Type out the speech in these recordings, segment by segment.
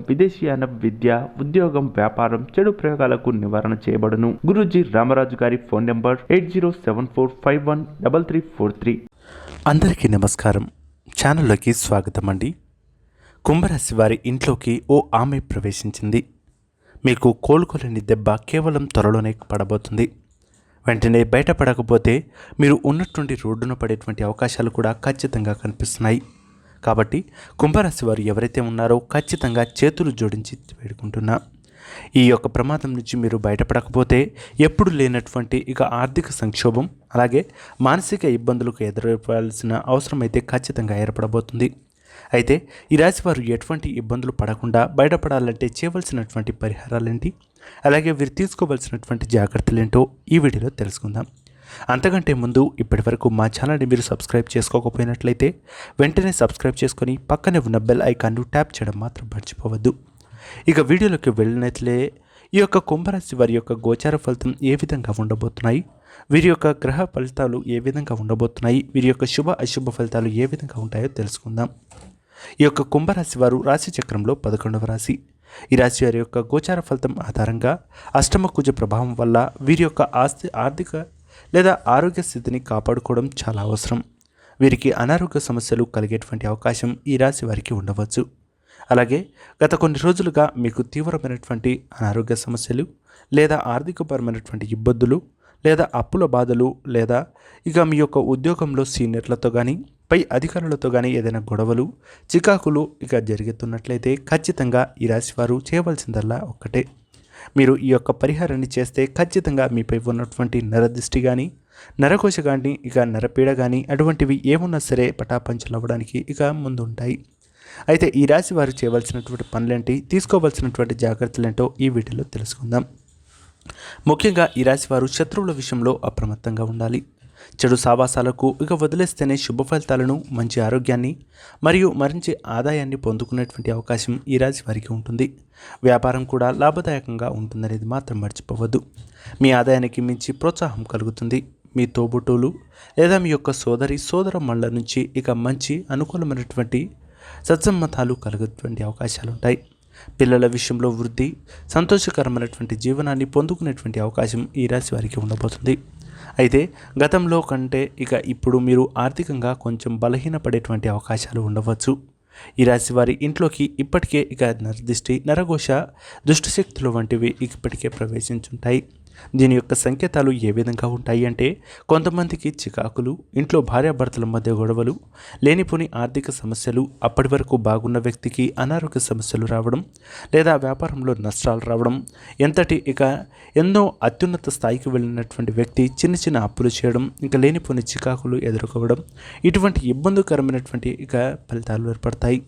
విదేశీయాన విద్య ఉద్యోగం వ్యాపారం చెడు ప్రయోగాలకు నివారణ చేయబడును. గురుజీ రామరాజు గారి phone number eight zero seven four five one double three four three. అందరికీ నమస్కారం. ఛానల్లోకి స్వాగతం అండి. కుంభరాశి వారి ఇంట్లోకి ఓ ఆమె ప్రవేశించింది. మీకు కోలుకోలేని దెబ్బ కేవలం త్వరలోనే పడబోతుంది. వెంటనే బయటపడకపోతే మీరు ఉన్నటువంటి రోడ్డున పడేటువంటి అవకాశాలు కూడా ఖచ్చితంగా కనిపిస్తున్నాయి. కాబట్టి కుంభరాశి వారు ఎవరైతే ఉన్నారో ఖచ్చితంగా చేతులు జోడించి వేడుకుంటున్నా. ఈ యొక్క ప్రమాదం నుంచి మీరు బయటపడకపోతే ఎప్పుడు లేనటువంటి ఇక ఆర్థిక సంక్షోభం అలాగే మానసిక ఇబ్బందులకు ఎదురవ్వాల్సిన అవసరం అయితే ఖచ్చితంగా ఏర్పడబోతుంది. అయితే ఈ రాశి వారు ఎటువంటి ఇబ్బందులు పడకుండా బయటపడాలంటే చేయవలసినటువంటి పరిహారాలేంటి? అలాగే వీరు తీసుకోవాల్సినటువంటి జాగ్రత్తలేంటో ఈ వీడియోలో తెలుసుకుందాం. అంతకంటే ముందు ఇప్పటివరకు మా ఛానల్ని మీరు సబ్స్క్రైబ్ చేసుకోకపోయినట్లయితే వెంటనే సబ్స్క్రైబ్ చేసుకొని పక్కనే ఉన్న బెల్ ఐకాన్ను ట్యాప్ చేయడం మాత్రం మర్చిపోవద్దు. ఇక వీడియోలోకి వెళ్ళినట్లే ఈ యొక్క కుంభరాశి వారి యొక్క గోచార ఫలితం ఏ విధంగా ఉండబోతున్నాయి? వీరి యొక్క గ్రహ ఫలితాలు ఏ విధంగా ఉండబోతున్నాయి? వీరి యొక్క శుభ అశుభ ఫలితాలు ఏ విధంగా ఉంటాయో తెలుసుకుందాం. ఈ యొక్క కుంభరాశి వారు రాశి చక్రంలో పదకొండవ రాశి. ఈ రాశి వారి యొక్క గోచార ఫలితం ఆధారంగా అష్టమ కుజ ప్రభావం వల్ల వీరి యొక్క ఆస్తి ఆర్థిక లేదా ఆరోగ్య స్థితిని కాపాడుకోవడం చాలా అవసరం. వీరికి అనారోగ్య సమస్యలు కలిగేటువంటి అవకాశం ఈ రాశి వారికి ఉండవచ్చు. అలాగే గత కొన్ని రోజులుగా మీకు తీవ్రమైనటువంటి అనారోగ్య సమస్యలు లేదా ఆర్థికపరమైనటువంటి ఇబ్బందులు లేదా అప్పుల బాధలు లేదా ఇక మీ యొక్క ఉద్యోగంలో సీనియర్లతో కానీ పై అధికారులతో కానీ ఏదైనా గొడవలు చికాకులు ఇక జరుగుతున్నట్లయితే ఖచ్చితంగా ఈ రాశి వారు చేయవలసిందల్లా ఒక్కటే. మీరు ఈ యొక్క పరిహారాన్ని చేస్తే ఖచ్చితంగా మీపై ఉన్నటువంటి నరదృష్టి కానీ నరకోశ కానీ ఇక నరపీడ కానీ అటువంటివి ఏమున్నా సరే పటాపంచలు అవ్వడానికి ఇక ముందుంటాయి. అయితే ఈ రాశి వారు చేయవలసినటువంటి పనులేంటి? తీసుకోవాల్సినటువంటి జాగ్రత్తలు ఏంటో ఈ వీడియోలో తెలుసుకుందాం. ముఖ్యంగా ఈ రాశి వారు శత్రువుల విషయంలో అప్రమత్తంగా ఉండాలి. చెడు సావాసాలకు ఇక వదిలేస్తేనే శుభ ఫలితాలను మంచి ఆరోగ్యాన్ని మరియు మరించి ఆదాయాన్ని పొందుకునేటువంటి అవకాశం ఈ రాశి వారికి ఉంటుంది. వ్యాపారం కూడా లాభదాయకంగా ఉంటుందనేది మాత్రం మర్చిపోవద్దు. మీ ఆదాయానికి మించి ప్రోత్సాహం కలుగుతుంది. మీ తోబుట్టువులు లేదా మీ యొక్క సోదరి సోదర మళ్ళ నుంచి ఇక మంచి అనుకూలమైనటువంటి సత్సమ్మతాలు కలుగుటువంటి అవకాశాలు ఉంటాయి. పిల్లల విషయంలో వృద్ధి సంతోషకరమైనటువంటి జీవనాన్ని పొందుకునేటువంటి అవకాశం ఈ రాశి వారికి ఉండబోతుంది. అయితే గతంలో కంటే ఇక ఇప్పుడు మీరు ఆర్థికంగా కొంచెం బలహీనపడేటువంటి అవకాశాలు ఉండవచ్చు. ఈ రాశి వారి ఇంట్లోకి ఇప్పటికే ఇక నరదిష్టి నరఘోష దుష్టశక్తులు వంటివి ఇప్పటికే ప్రవేశించుంటాయి. దీని యొక్క సంకేతాలు ఏ విధంగా ఉంటాయి అంటే కొంతమందికి చికాకులు ఇంట్లో భార్యాభర్తల మధ్య గొడవలు లేనిపోని ఆర్థిక సమస్యలు అప్పటి వరకు బాగున్న వ్యక్తికి అనారోగ్య సమస్యలు రావడం లేదా వ్యాపారంలో నష్టాలు రావడం ఎంతటి ఇక ఎన్నో అత్యున్నత స్థాయికి వెళ్ళినటువంటి వ్యక్తి చిన్న చిన్న అప్పులు చేయడం ఇంకా లేనిపోని చికాకులు ఎదుర్కోవడం ఇటువంటి ఇబ్బందికరమైనటువంటి ఇక ఫలితాలు ఏర్పడతాయి.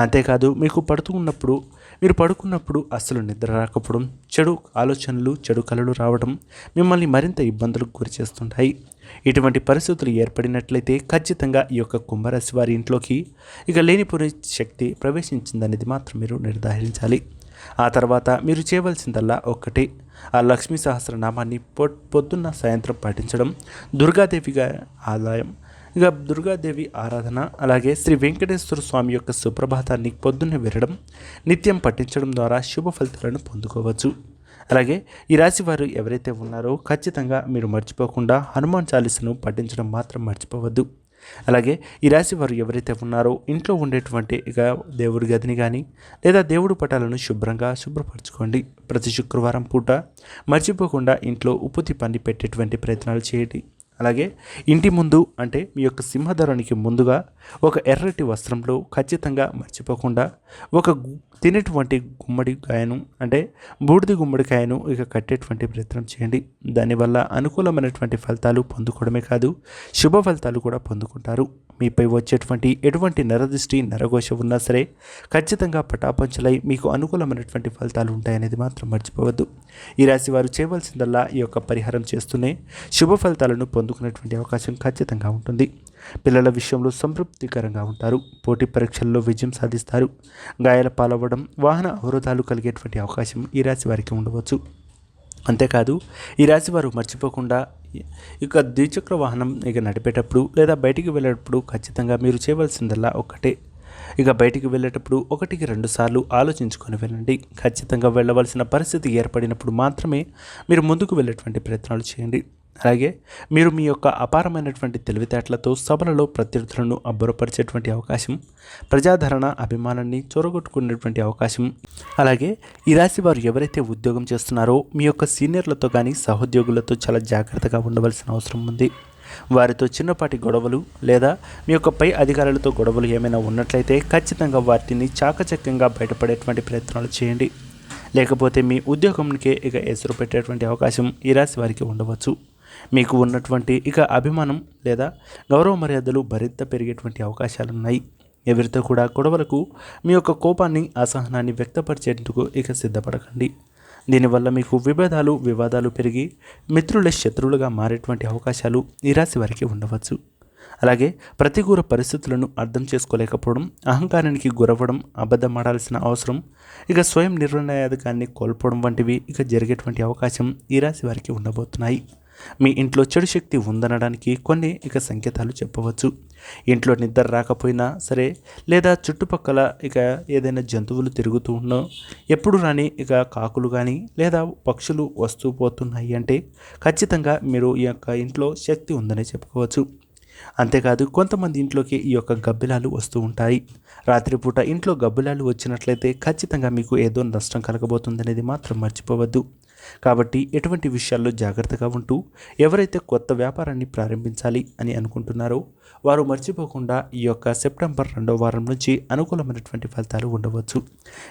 అంతేకాదు మీకు పడుతూ ఉన్నప్పుడు మీరు పడుకున్నప్పుడు అస్సలు నిద్ర రాకపోవడం చెడు ఆలోచనలు చెడు కళలు రావడం మిమ్మల్ని మరింత ఇబ్బందులకు గురి చేస్తుంటాయి. ఇటువంటి పరిస్థితులు ఏర్పడినట్లయితే ఖచ్చితంగా ఈ యొక్క కుంభరాశి వారి ఇంట్లోకి ఇక లేనిపోని శక్తి ప్రవేశించిందనేది మాత్రం మీరు నిర్ధారించాలి. ఆ తర్వాత మీరు చేయవలసిందల్లా ఒక్కటే. ఆ లక్ష్మీ సహస్రనామాన్ని పొ పొద్దున్న సాయంత్రం పాటించడం దుర్గాదేవిగా ఆదాయం ఇక దుర్గాదేవి ఆరాధన అలాగే శ్రీ వెంకటేశ్వర స్వామి యొక్క సుప్రభాతాన్ని పొద్దున్నే వినడం నిత్యం పఠించడం ద్వారా శుభ ఫలితాలను పొందుకోవచ్చు. అలాగే ఈ రాశి వారు ఎవరైతే ఉన్నారో ఖచ్చితంగా మీరు మర్చిపోకుండా హనుమాన్ చాలీసను పఠించడం మాత్రం మర్చిపోవద్దు. అలాగే ఈ రాశి వారు ఎవరైతే ఉన్నారో ఇంట్లో ఉండేటువంటి ఇక దేవుడి గదిని కానీ లేదా దేవుడి పటాలను శుభ్రంగా శుభ్రపరచుకోండి. ప్రతి శుక్రవారం పూట మర్చిపోకుండా ఇంట్లో ఉప్పు తిప్పని పెట్టేటువంటి ప్రయత్నాలు చేయండి. అలాగే ఇంటి ముందు అంటే మీ యొక్క సింహధరానికి ముందుగా ఒక ఎర్రటి వస్త్రంలో ఖచ్చితంగా మర్చిపోకుండా ఒక తినేటువంటి గుమ్మడికాయను అంటే బూడిద గుమ్మడికాయను ఇక కట్టేటువంటి ప్రయత్నం చేయండి. దానివల్ల అనుకూలమైనటువంటి ఫలితాలు పొందుకోవడమే కాదు శుభ ఫలితాలు కూడా పొందుకుంటారు. మీపై వచ్చేటువంటి ఎటువంటి నరదృష్టి నరఘోష ఉన్నా సరే ఖచ్చితంగా పటాపంచలై మీకు అనుకూలమైనటువంటి ఫలితాలు ఉంటాయనేది మాత్రం మర్చిపోవద్దు. ఈ రాశి వారు చేయవలసిందల్లా ఈ యొక్క పరిహారం చేస్తూనే శుభ ఫలితాలను పొందుకునేటువంటి అవకాశం ఖచ్చితంగా ఉంటుంది. పిల్లల విషయంలో సంతృప్తికరంగా ఉంటారు. పోటీ పరీక్షల్లో విజయం సాధిస్తారు. గాయాల పాలవ్వడం వాహన అవరోధాలు కలిగేటువంటి అవకాశం ఈ రాశి వారికి ఉండవచ్చు. అంతేకాదు ఈ రాశి వారు మర్చిపోకుండా ఇక ద్విచక్ర వాహనం ఇక నడిపేటప్పుడు లేదా బయటికి వెళ్ళేటప్పుడు ఖచ్చితంగా మీరు చేయవలసిందల్లా ఒక్కటే. ఇక బయటికి వెళ్ళేటప్పుడు ఒకటికి రెండు సార్లు ఆలోచించుకొని వెళ్ళండి. ఖచ్చితంగా వెళ్ళవలసిన పరిస్థితి ఏర్పడినప్పుడు మాత్రమే మీరు ముందుకు వెళ్ళేటువంటి ప్రయత్నాలు చేయండి. అలాగే మీరు మీ యొక్క అపారమైనటువంటి తెలివితేటలతో సభలలో ప్రత్యర్థులను అబ్బురపరిచేటువంటి అవకాశం ప్రజాదరణ అభిమానాన్ని చొరగొట్టుకునేటువంటి అవకాశం అలాగే ఈ రాశి వారు ఎవరైతే ఉద్యోగం చేస్తున్నారో మీ యొక్క సీనియర్లతో కానీ సహోద్యోగులతో చాలా జాగ్రత్తగా ఉండవలసిన అవసరం ఉంది. వారితో చిన్నపాటి గొడవలు లేదా మీ యొక్క పై అధికారులతో గొడవలు ఏమైనా ఉన్నట్లయితే ఖచ్చితంగా వాటిని చాకచక్యంగా బయటపడేటువంటి ప్రయత్నాలు చేయండి. లేకపోతే మీ ఉద్యోగంకే ఇక ఎసురు పెట్టేటువంటి అవకాశం ఈ రాశి వారికి ఉండవచ్చు. మీకు ఉన్నటువంటి ఇక అభిమానం లేదా గౌరవ మర్యాదలు మరింత పెరిగేటువంటి అవకాశాలు ఉన్నాయి ఎవరితో కూడా గొడవలకు మీ యొక్క కోపాన్ని అసహనాన్ని వ్యక్తపరిచేందుకు ఇక సిద్ధపడకండి. దీనివల్ల మీకు విభేదాలు వివాదాలు పెరిగి మిత్రుల శత్రువులుగా మారేటువంటి అవకాశాలు ఈ రాశి వారికి ఉండవచ్చు. అలాగే ప్రతికూల పరిస్థితులను అర్థం చేసుకోలేకపోవడం అహంకారానికి గురవ్వడం అబద్ధమాడాల్సిన అవసరం ఇక స్వయం నిర్ణయాధికారాన్ని కోల్పోవడం వంటివి ఇక జరిగేటువంటి అవకాశం ఈ రాశి వారికి ఉండబోతున్నాయి. మీ ఇంట్లో చెడు శక్తి ఉందనడానికి కొన్ని ఇక సంకేతాలు చెప్పవచ్చు. ఇంట్లో నిద్ర రాకపోయినా సరే లేదా చుట్టుపక్కల ఇక ఏదైనా జంతువులు తిరుగుతూ ఉన్నా ఎప్పుడు రాని ఇక కాకులు కానీ లేదా పక్షులు వస్తూ పోతున్నాయి అంటే ఖచ్చితంగా మీరు ఈ యొక్క ఇంట్లో శక్తి ఉందనే చెప్పుకోవచ్చు. అంతేకాదు కొంతమంది ఇంట్లోకి ఈ యొక్క గబ్బిలాలు వస్తూ ఉంటాయి. రాత్రిపూట ఇంట్లో గబ్బిలాలు వచ్చినట్లయితే ఖచ్చితంగా మీకు ఏదో నష్టం కలగబోతుందనేది మాత్రం మర్చిపోవద్దు. కాబట్టి ఎటువంటి విషయాల్లో జాగ్రత్తగా ఉంటూ ఎవరైతే కొత్త వ్యాపారాన్ని ప్రారంభించాలి అని అనుకుంటున్నారో వారు మర్చిపోకుండా ఈ యొక్క సెప్టెంబర్ రెండవ వారం నుంచి అనుకూలమైనటువంటి ఫలితాలు ఉండవచ్చు.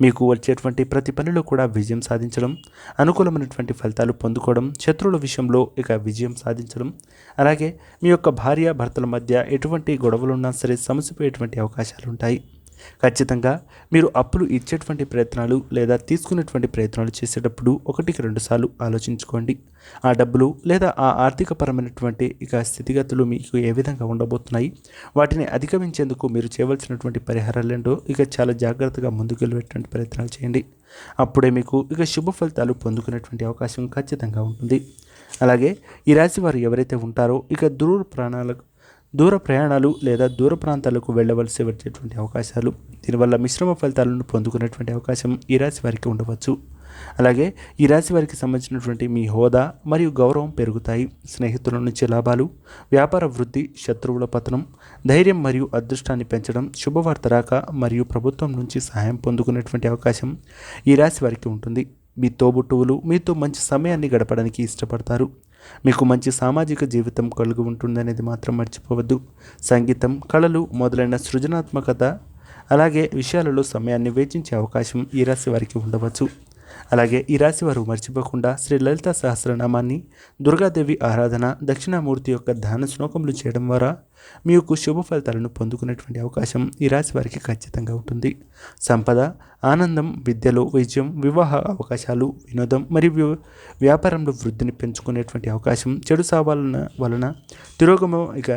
మీకు వచ్చేటువంటి ప్రతి పనిలో కూడా విజయం సాధించడం అనుకూలమైనటువంటి ఫలితాలు పొందుకోవడం శత్రువుల విషయంలో ఇక విజయం సాధించడం అలాగే మీ యొక్క భార్య భర్తల మధ్య ఎటువంటి గొడవలున్నా సరే సమసిపోయేటువంటి అవకాశాలు ఉంటాయి ఖచ్చితంగా మీరు అప్పులు ఇచ్చేటువంటి ప్రయత్నాలు లేదా తీసుకునేటువంటి ప్రయత్నాలు చేసేటప్పుడు ఒకటికి రెండు సార్లు ఆలోచించుకోండి. ఆ డబ్బులు లేదా ఆ ఆర్థికపరమైనటువంటి ఇక స్థితిగతులు మీకు ఏ విధంగా ఉండబోతున్నాయి వాటిని అధిగమించేందుకు మీరు చేయవలసినటువంటి పరిహారాలేంటో ఇక చాలా జాగ్రత్తగా ముందుకెళ్ళేటువంటి ప్రయత్నాలు చేయండి. అప్పుడే మీకు ఇక శుభ ఫలితాలు పొందుకునేటువంటి అవకాశం ఖచ్చితంగా ఉంటుంది. అలాగే ఈ రాశి వారు ఎవరైతే ఉంటారో ఇక దూర ప్రాణాలకు దూర ప్రయాణాలు లేదా దూర ప్రాంతాలకు వెళ్ళవలసి వచ్చేటువంటి అవకాశాలు దీనివల్ల మిశ్రమ ఫలితాలను పొందుకునేటువంటి అవకాశం ఈ రాశి వారికి ఉండవచ్చు. అలాగే ఈ రాశి వారికి సంబంధించినటువంటి మీ హోదా మరియు గౌరవం పెరుగుతాయి. స్నేహితుల నుంచి లాభాలు వ్యాపార వృద్ధి శత్రువుల పతనం ధైర్యం మరియు అదృష్టాన్ని పెంచడం శుభవార్త రాక మరియు ప్రభుత్వం నుంచి సహాయం పొందుకునేటువంటి అవకాశం ఈ రాశి వారికి ఉంటుంది. మీ తోబుట్టువులు మీతో మంచి సమయాన్ని గడపడానికి ఇష్టపడతారు. మీకు మంచి సామాజిక జీవితం కలిగి ఉంటుందనేది మాత్రం మర్చిపోవద్దు. సంగీతం కళలు మొదలైన సృజనాత్మకత అలాగే విషయాలలో సమయాన్ని వేచించే అవకాశం ఈ రాశి వారికి ఉండవచ్చు. అలాగే ఈ రాశి వారు మర్చిపోకుండా శ్రీ లలిత సహస్రనామాన్ని దుర్గాదేవి ఆరాధన దక్షిణామూర్తి యొక్క ధ్యాన శ్లోకములు చేయడం ద్వారా మీకు శుభ ఫలితాలను పొందుకునేటువంటి అవకాశం ఈ రాశి వారికి ఖచ్చితంగా ఉంటుంది. సంపద ఆనందం విద్యలో విజయం వివాహ అవకాశాలు వినోదం మరియు వ్యాపారంలో వృద్ధిని పెంచుకునేటువంటి అవకాశం చెడు సావాలన వలన తిరోగమం ఇక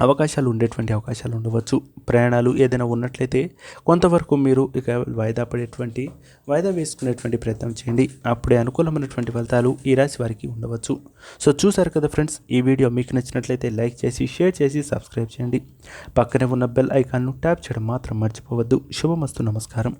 అవకాశాలు ఉండేటువంటి అవకాశాలు ఉండవచ్చు. ప్రయాణాలు ఏదైనా ఉన్నట్లయితే కొంతవరకు మీరు ఇక వాయిదా పడేటువంటి వాయిదా వేసుకునేటువంటి ప్రయత్నం చేయండి. అప్పుడే అనుకూలమైనటువంటి ఫలితాలు ఈ రాశి వారికి ఉండవచ్చు. సో చూసారు కదా ఫ్రెండ్స్ ఈ వీడియో మీకు నచ్చినట్లయితే లైక్ చేసి షేర్ చేసి సబ్స్క్రైబ్ చేయండి. పక్కనే ఉన్న బెల్ ఐకాన్ను ట్యాప్ చేయడం మాత్రం మర్చిపోవద్దు. శుభమస్తు నమస్కారం.